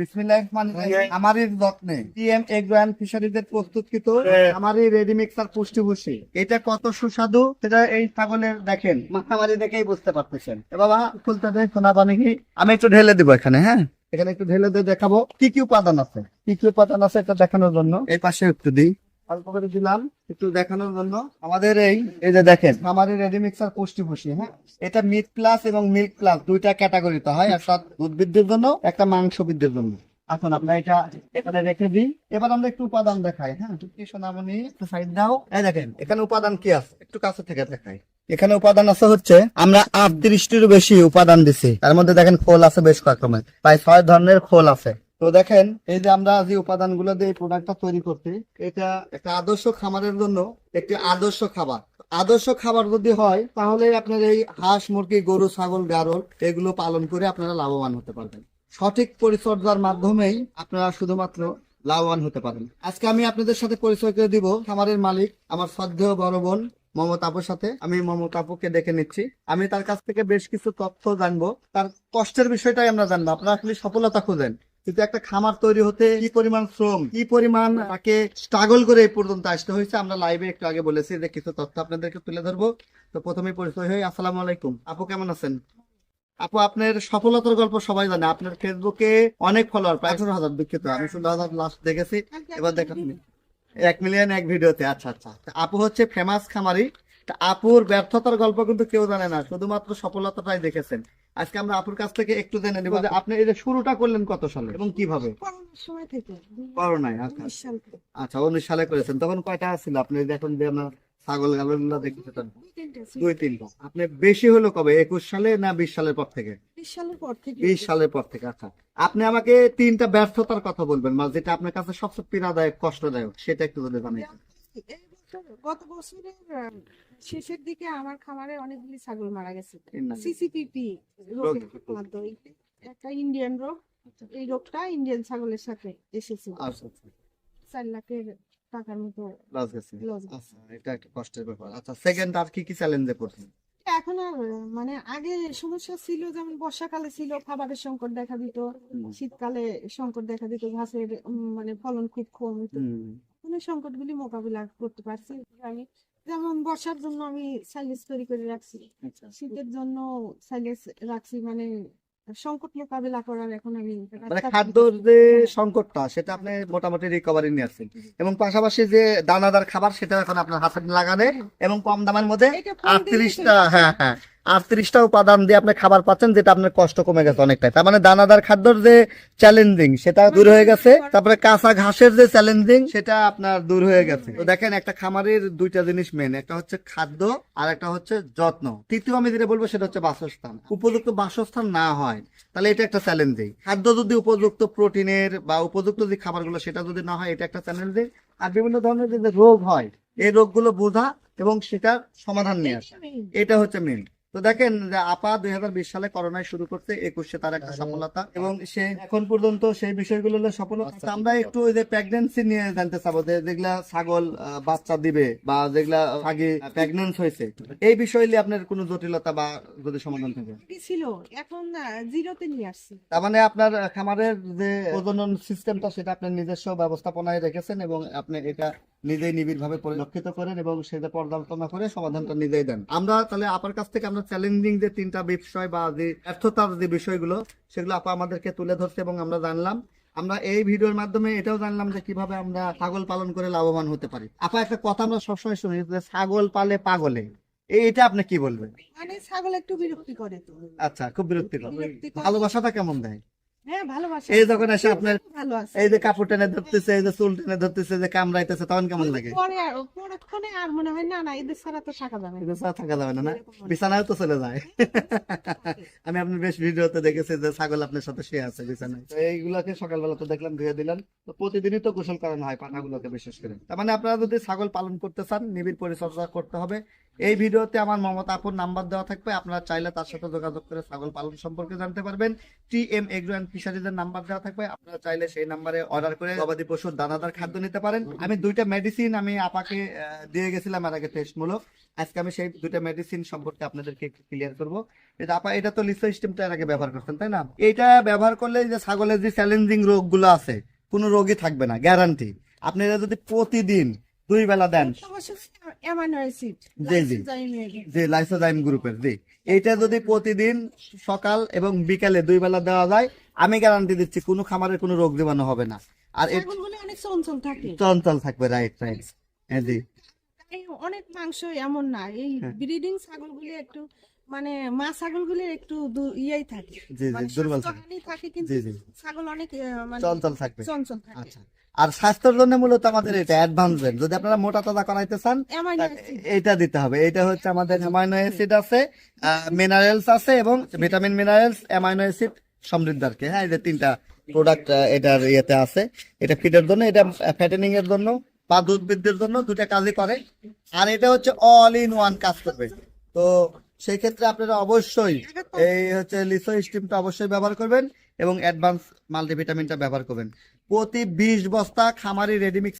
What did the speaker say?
বিসমিল্লাহির আমারই যত্নে টিএম এগ্রো অ্যান্ড ফিশারিজের প্রস্তুতকৃত আমারই রেডি মিক্সার পুষ্টি ভুষি এটা কত সুস্বাদু? সেটা এই ছাগলের দেখেন মাথামারি দেখেই বুঝতে পারতেছেন। এ বাবা খুলতে দেয় সোনা পানি কি? আমি একটু ঢেলে দিব এখানে হ্যাঁ? এখানে একটু ঢেলে দিয়ে দেখাবো। কি কি উপাদান আছে? কি কি উপাদান আছে এটা দেখানোর জন্য? এই পাশে একটু দিই। আমাদের এই যে দেখেন আমাদের রেডি হ্যাঁ? এটা প্লাস এবং প্লাস দুইটা জন্য, একটা মাংস বৃদ্ধির জন্য। এখন এখানে রেখে দিই। এবার আমরা একটু উপাদান দেখাই হ্যাঁ? দেখেন, এখানে উপাদান কি আছে? একটু কাছে থেকে দেখাই। এখানে উপাদান আছে হচ্ছে, আমরা আটত্রিশটিরও বেশি উপাদান দিছি। তার মধ্যে দেখেন খোল আছে বেশ কয়েক রকমের। প্রায় ছয় ধরনের খোল আছে। তো দেখেন, এই যে আমরা যে উপাদানগুলো দিয়ে প্রোডাক্টটা তৈরি করছি, এটা একটা আদর্শ খামারের জন্য একটি আদর্শ খাবার। আদর্শ খাবার যদি হয়, তাহলে আপনার এই হাঁস, মুরগি, গরু, ছাগল, গারল, এগুলো পালন করে আপনারা লাভবান হতে পারবেন। সঠিক পরিচর্যার মাধ্যমেই আপনারা শুধুমাত্র লাভবান হতে পারেন আজকে আমি আপনাদের সাথে পরিচয় করে দিব খামারের মালিক, আমার শ্রদ্ধেয় বড় বোন মমতা আপুর সাথে। আমি মমতা আপুকে দেখে নিচ্ছি। আমি তার কাছ থেকে বেশ কিছু তথ্য জানব। তার কষ্টের বিষয়টাই আমরা জানব। আপনারা খালি সফলতা খুঁজেন। কিন্তু একটা খামার তৈরি হতে কি পরিমাণ শ্রম, কি পরিমাণ তাকে স্ট্রাগল করে এই পর্যন্ত আসতে হয়েছে, আমরা লাইভে একটু আগে বলেছি যে কিছু তথ্য আপনাদেরকে তুলে ধরবো। তো প্রথমে পরিচয় হই, আসসালামু আলাইকুম। আপু কেমন আছেন? আপু, আপনার সফলতার গল্প সবাই জানে, আপনার ফেসবুকে অনেক ফলোয়ার প্রায় আঠারো হাজার দুঃখিত আমি ষোলো হাজার লাস্ট দেখেছি, এবার দেখেন এক মিলিয়ন এক ভিডিওতে আচ্ছা আচ্ছা। আপু হচ্ছে ফেমাস খামারি আপুর ব্যর্থতার গল্প কিন্তু কেউ জানে না, শুধুমাত্র সফলতাটাই দেখেছেন। আজকে আমরা আপুর কাছ থেকে একটু জেনে নিব যে আপনি এই যে শুরুটা করলেন কত সালে এবং কীভাবে? সময় থেকে? করোনায় আচ্ছা। উনিশ আচ্ছা উনিশ সালে করেছেন। তখন কয়টা ছিল আপনি দেখুন যে আপনার ছাগল গালগুলো দেখতেছেন। দুই তিনটা দুই তিনটা। আপনি বেশি হলো কবে? একুশ সালে না বিশ সালের পর থেকে? বিশ সালের পর থেকে। বিশ সালের পর থেকে আচ্ছা। আপনি আমাকে তিনটা ব্যর্থতার কথা বলবেন মানে যেটা আপনার কাছে সবচেয়ে পীড়াদায়ক কষ্টদায়ক সেটা একটু যদি জানাই গত বছরের শেষের দিকে আমার খামারে অনেকগুলি ছাগল মারা গেছে। সিসিপিপি একটা ইন্ডিয়ান রোগ। এই রোগটা ইন্ডিয়ান ছাগলের সাথে আচ্ছা আচ্ছা। চার লাখের টাকার মতো লস গেছে। আচ্ছা এটা একটা কষ্টের ব্যাপার। আচ্ছা সেকেন্ড আর কি কি চ্যালেঞ্জে পড়ছেন? এখন আর মানে আগে সমস্যা ছিল যেমন বর্ষাকালে ছিল খাবারের সংকট দেখা দিত। শীতকালে সংকট দেখা দিত ঘাসের মানে ফলন খুব কম হতো মানে সংকটগুলি মোকাবিলা করতে পারছি আমি যেমন বর্ষার জন্য আমি সাইলেস তৈরি করে রাখছি আচ্ছা। শীতের জন্য সাইলেস রাখছি মানে সংকট মোকাবিলা করার এখন আমি মানে খাদ্যর যে সংকটটা সেটা আপনি মোটামুটি রিকভারি নিয়ে আসছেন। এবং পাশাপাশি যে দানাদার খাবার সেটা এখন আপনার হাতে লাগানে এবং কম দামের মধ্যে আটত্রিশটা হ্যাঁ হ্যাঁ। আটত্রিশটা উপাদান দিয়ে আপনি খাবার পাচ্ছেন যেটা আপনার কষ্ট কমে গেছে অনেকটাই। তার মানে দানাদার খাদ্যর যে চ্যালেঞ্জিং সেটা দূর হয়ে গেছে। তারপরে কাঁচা ঘাসের যে চ্যালেঞ্জিং সেটা আপনার দূর হয়ে গেছে। তো দেখেন একটা খামারের দুইটা জিনিস মেন একটা হচ্ছে খাদ্য আর একটা হচ্ছে যত্ন। তৃতীয় আমি যেটা বলব সেটা হচ্ছে বাসস্থান। উপযুক্ত বাসস্থান না হয় তাহলে এটা একটা চ্যালেঞ্জিং খাদ্য যদি উপযুক্ত প্রোটিনের বা উপযুক্ত যে খাবারগুলো সেটা যদি না হয় এটা একটা চ্যালেঞ্জিং আর বিভিন্ন ধরনের যে রোগ হয় এই রোগগুলো বোঝা এবং সেটার সমাধান নিয়ে আসা। এটা হচ্ছে মেন তো দেখেন আপা দুই সালে করোনায় শুরু করতে একুশে তার একটা সফলতা। এবং সে এখন পর্যন্ত সেই বিষয়গুলো হলো সফলতা। আচ্ছা, আমরা একটু ওই যে প্রেগনেন্সি নিয়ে জানতে চাবো যে যেগুলা ছাগল বাচ্চা দিবে বা যেগুলা আগে প্রেগনেন্স হয়েছে এই বিষয় নিয়ে আপনার কোনো জটিলতা বা যদি সমাধান থাকে? ছিল এখন জিরোতে নিয়ে আসছি। তার মানে আপনার খামারের যে প্রজনন সিস্টেমটা সেটা আপনার নিজস্ব ব্যবস্থাপনায় রেখেছেন এবং আপনি এটা নিজেই নিবিড় ভাবে পরিলক্ষিত করেন এবং সেটা পর্যালোচনা করে সমাধানটা নিজেই দেন। আমরা তাহলে আপার কাছ থেকে আমরা চ্যালেঞ্জিং যে তিনটা বিষয় বা যে ব্যর্থতার যে বিষয়গুলো সেগুলো আপা আমাদেরকে তুলে ধরছে এবং আমরা জানলাম। আমরা এই ভিডিওর মাধ্যমে এটাও জানলাম যে কীভাবে আমরা ছাগল পালন করে লাভবান হতে পারি। আপা একটা কথা আমরা সবসময় শুনি যে ছাগল পালে পাগলে। এই- এটা আপনি কি বলবেন? মানে ছাগল একটু বিরক্তি করে তো। আচ্ছা খুব বিরক্তিকর। ভালোবাসাটা কেমন দেয়? এই যখন এসে আপনার এই যে কাপড় টেনে ধরতেছে এই যে চুল টেনে ধরতেছে যে কামড়াইতেছে তখন কেমন লাগে? আর মনে হয় না না এদের ছাড়া তো থাকা যাবে না। ছাড়া থাকা যাবে না না? বিছানায় তো চলে যায়। আমি আপনার বেশ ভিডিওতে দেখেছি যে ছাগল আপনার সাথে শুয়ে আছে বিছানায়। এইগুলাকে সকালবেলা তো দেখলাম ধুয়ে দিলাম। তো প্রতিদিনই তো গোসল করানো হয় পাঠাগুলোকে বিশেষ করে। তার মানে আপনারা যদি ছাগল পালন করতে চান নিবিড় পরিচর্যা করতে হবে। এই ভিডিওতে আমার মমতা আপুর নাম্বার দেওয়া থাকবে। আপনারা চাইলে তার সাথে যোগাযোগ করে ছাগল পালন সম্পর্কে জানতে পারবেন। টি এম এগ্রো অ্যান্ড ফিশারিজের নাম্বার দেওয়া থাকবে। আপনারা চাইলে সেই নাম্বারে অর্ডার করে গবাদি পশুর দানাদার খাদ্য নিতে পারেন। আমি দুইটা মেডিসিন আমি আপাকে দিয়ে গেছিলাম এর আগে টেস্টমূলক আজকে আমি সেই দুইটা মেডিসিন সম্পর্কে আপনাদেরকে ক্লিয়ার করব। এটা আপা, এটা তো লিসো সিস্টেমটা এর আগে ব্যবহার করছেন, তাই না? এটা ব্যবহার করলে যে ছাগলের যে চ্যালেঞ্জিং রোগগুলো আছে, কোনো রোগই থাকবে না গ্যারান্টি আপনি এটা যদি প্রতিদিন দুই বেলা দেন। অ্যামাইনো জি, জি। যে লাইসোজাইম গ্রুপের জি এটা যদি প্রতিদিন সকাল এবং বিকালে দুই বেলা দেওয়া যায় আমি গ্যারান্টি দিচ্ছি কোনো খামারের কোনো রোগ জীবাণু হবে না। আর চঞ্চল থাকবে রাইট রাইট হ্যাঁ জি। অনেক মাংস এমন না এই হ্যাঁ। ব্রিডিং ছাগলগুলি একটু মানে মা ছাগলগুলি একটু ইয়েই থাকে। জি জি মানে দুর্বল থাকে। কিন্তু ছাগল অনেক মানে চঞ্চল থাকবে। চঞ্চল থাকে। আচ্ছা। আর স্বাস্থ্যের জন্য মূলত আমাদের এটা অ্যাডভান্সমেন্ট যদি আপনারা মোটা তাজা করাইতে চান এইটা দিতে হবে। এটা হচ্ছে আমাদের অ্যামাইনো অ্যাসিড আছে মিনারেলস আছে এবং ভিটামিন মিনারেলস অ্যামাইনো অ্যাসিড সমৃদ্ধ আর কি হ্যাঁ এই যে তিনটা প্রোডাক্ট এটার ইয়েতে আছে। এটা ফিডের জন্য এটা ফ্যাটেনিং এর জন্য বা দুধ বৃদ্ধির জন্য দুটা কাজই করে। আর এটা হচ্ছে অল ইন ওয়ান কাজ করবে তো সেই ক্ষেত্রে আপনারা অবশ্যই এই হচ্ছে লিসো স্টিমটা অবশ্যই ব্যবহার করবেন এবং অ্যাডভান্স মাল্টিভিটামিনটা ব্যবহার করবেন। প্রতি বিশ বস্তা খামারি রেডিমিক্স